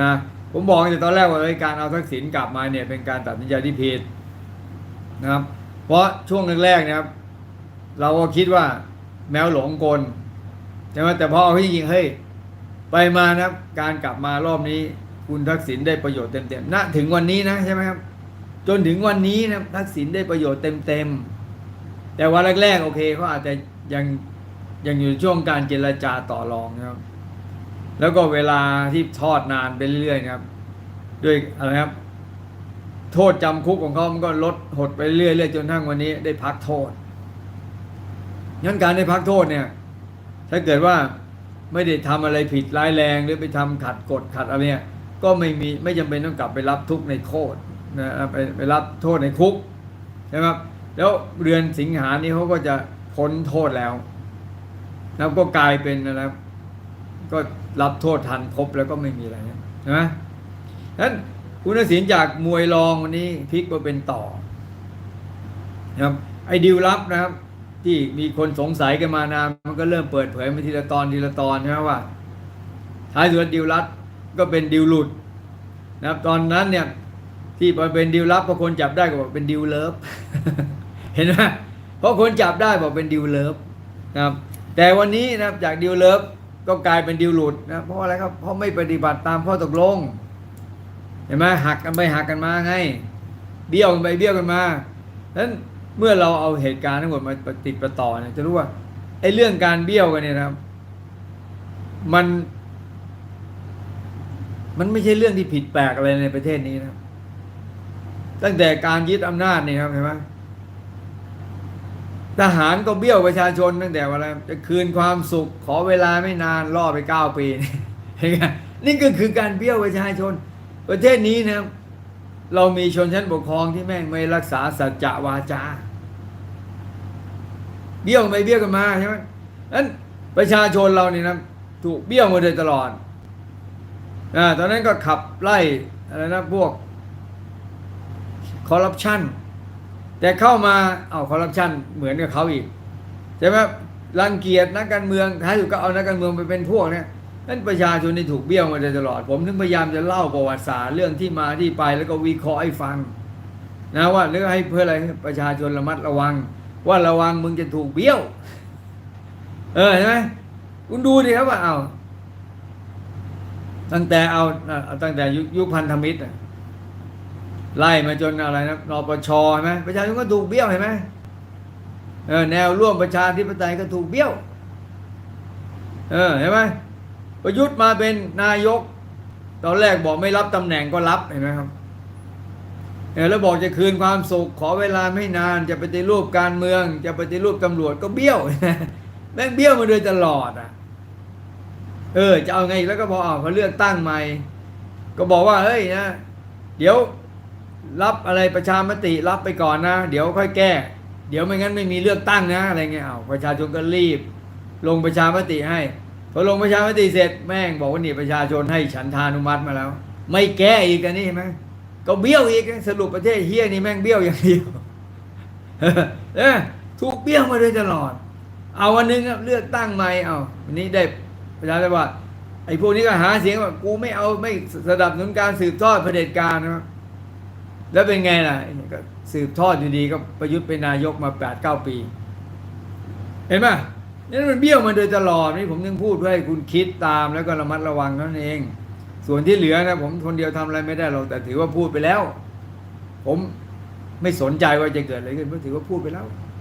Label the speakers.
Speaker 1: นะผมบอกตั้งแต่ตอนแรกว่าเอ้ยการเอาทักษิณกลับมาเนี่ยเป็นการตัดสินใจที่ผิดนะครับ เพราะช่วงแรกๆเนะครับ เราก็คิดว่าแมวหลงกลใช่ไหมแต่พอเอาที่จริงๆเฮ้ยไปมานะครับ การกลับมารอบนี้ คุณทักษิณได้ประโยชน์เต็มๆณถึงวันนี้นะใช่ไหมครับ จนถึงวันนี้นะทักษิณได้ประโยชน์เต็มๆแต่วันแรกๆโอเคเขาอาจจะยังยังอยู่ช่วงการเจรจาต่อรองนะครับ แล้วก็เวลาที่ทอดนานไปเรื่อยๆนะครับ ด้วยอะไรครับ โทษจำคุกของเขามันก็ลดหดไปเรื่อยๆจนทั้งวันนี้ได้พักโทษงั้นการได้พักโทษเนี่ย ถ้าเกิดว่าไม่ได้ทำอะไรผิดร้ายแรงหรือไปทำขัดกฎขัดอะไรเนี่ยก็ไม่มีไม่จำเป็นต้องกลับไปรับทุกข์ในโทษนะไปไปรับโทษในคุกใช่ไหมครับ แล้วเดือนสิงหานี้เขาก็จะพ้นโทษแล้ว แล้วก็กลายเป็นนะครับ ก็รับโทษทันครบแล้วก็ไม่มีอะไรนะใช่ไหมนั้นคุณทักษิณจากมวยรองวันนี้พลิกมาเป็นต่อนะครับไอ้ดิวลับนะครับ ที่มีคนสงสัยกันมานานมันก็เริ่มเปิดเผยมาทีละตอนทีละตอนใช่ไหมว่าท้ายสุดดิวลับก็เป็นดิวหลุดนะครับ ตอนนั้นเนี่ยที่เป็นดิวลับพอคนจับได้ก็บอกเป็นดิวเลิฟเห็นไหมเพราะคนจับได้บอกเป็นดิวเลิฟนะครับ แต่วันนี้นะครับจากดิวเลิฟ ก็กลายเป็นดิวหลุดนะเพราะอะไรครับเพราะไม่ปฏิบัติตามข้อตกลงเห็นไหมหักกันไปหักกันมาไงเบี้ยวกันไปเบี้ยวกันมาฉะนั้นเมื่อเราเอาเหตุการณ์ทั้งหมดมาติดประต่อเนี่ยจะรู้ว่าไอ้เรื่องการเบี้ยวกันเนี่ยนะครับ มัน มันไม่ใช่เรื่องที่ผิดแปลกอะไรในประเทศนี้นะตั้งแต่การยึดอำนาจนี่ครับเห็นไหม ทหารก็เบี้ยวประชาชนตั้งแต่วันอะไรจะคืนความสุขขอเวลาไม่นานล่อไปเก้าปีเห็นไหมนี่ก็คือการเบี้ยวประชาชน ประเทศนี้นะครับเรามีชนชั้นปกครองที่แม่งไม่รักษาสัจจะวาจาเบี้ยวไปเบี้ยวกันมาใช่ไหมนั้นประชาชนเราเนี่ยนะถูกเบี้ยวมาโดยตลอดอ่าตอนนั้นก็ขับไล่อะไรนะพวกคอร์รัปชัน แต่เข้ามาเอาคอร์รัปชันเหมือนกับเขาอีกใช่ไหมรังเกียจนักการเมืองท้ายสุดก็เอานักการเมืองไปเป็นพวกเนี่ยนั้นประชาชนที่ถูกเบี้ยวมาตลอด ผมถึงพยายามจะเล่าประวัติศาสตร์เรื่องที่มาที่ไปแล้วก็วิเคราะห์ให้ฟัง นะว่าเรื่องให้เพื่ออะไรประชาชนระมัดระวัง ว่าระวังมึงจะถูกเบี้ยว เออเห็นไหมคุณดูดิครับว่าเอาตั้งแต่เอาตั้งแต่ยุคยุคพันธมิตรอะ ไล่มาจนอะไรนะนปชเห็นไหมประชาชนก็ถูกเบี้ยวเห็นไหมเออแนวร่วมประชาธิปไตยก็ถูกเบี้ยว เออเห็นไหมประยุทธ์มาเป็นนายก ตอนแรกบอกไม่รับตำแหน่งก็รับเห็นไหมครับเออแล้วบอกจะคืนความสุขขอเวลาไม่นานจะปฏิรูปการเมือง จะปฏิรูปตำรวจก็เบี้ยวแม่งเบี้ยวมาโดยตลอดอะ เออ จะเอาไงแล้วก็พอเอาพอเลือกตั้งใหม่ ก็บอกว่าเฮ้ยนะ เดี๋ยว รับอะไรประชามติรับไปก่อนนะ เดี๋ยวค่อยแก้ เดี๋ยวไม่งั้นไม่มีเลือกตั้งนะอะไรเงี้ยเอาประชาชนก็รีบ ลงประชามติให้พอลงประชามติเสร็จแม่งบอกว่านี่ประชาชนให้ฉันทานุมัติมาแล้ว ไม่แก้อีกอันนี้เห็นไหมก็เบี้ยวอีกสรุปประเทศเฮียนี่แม่งเบี้ยวอย่างเดียวเออถูกเบี้ยวมาโดยตลอด เอาวันหนึงเลือกตั้งใหม่เอาวันนี้ได้ประชาธิปไตยไอ้พวกนี้ก็หาเสียงว่ากูไม่เอาไม่สนับสนุนการสืบทอดเผด็จการนะ แล้วเป็นไงล่ะก็สืบทอดอยู่ดีก็ประยุทธ์เป็นนายกมาแปดเก้าปี เห็นไหมนี่มันเบี้ยวมาโดยตลอดนี่ผมยังพูดเพื่อให้คุณคิดตามแล้วก็ระมัดระวังนั่นเอง ส่วนที่เหลือนะผมคนเดียวทำอะไรไม่ได้หรอกแต่ถือว่าพูดไปแล้ว ผมไม่สนใจว่าจะเกิดอะไรขึ้นเพราะถือว่าพูดไปแล้ว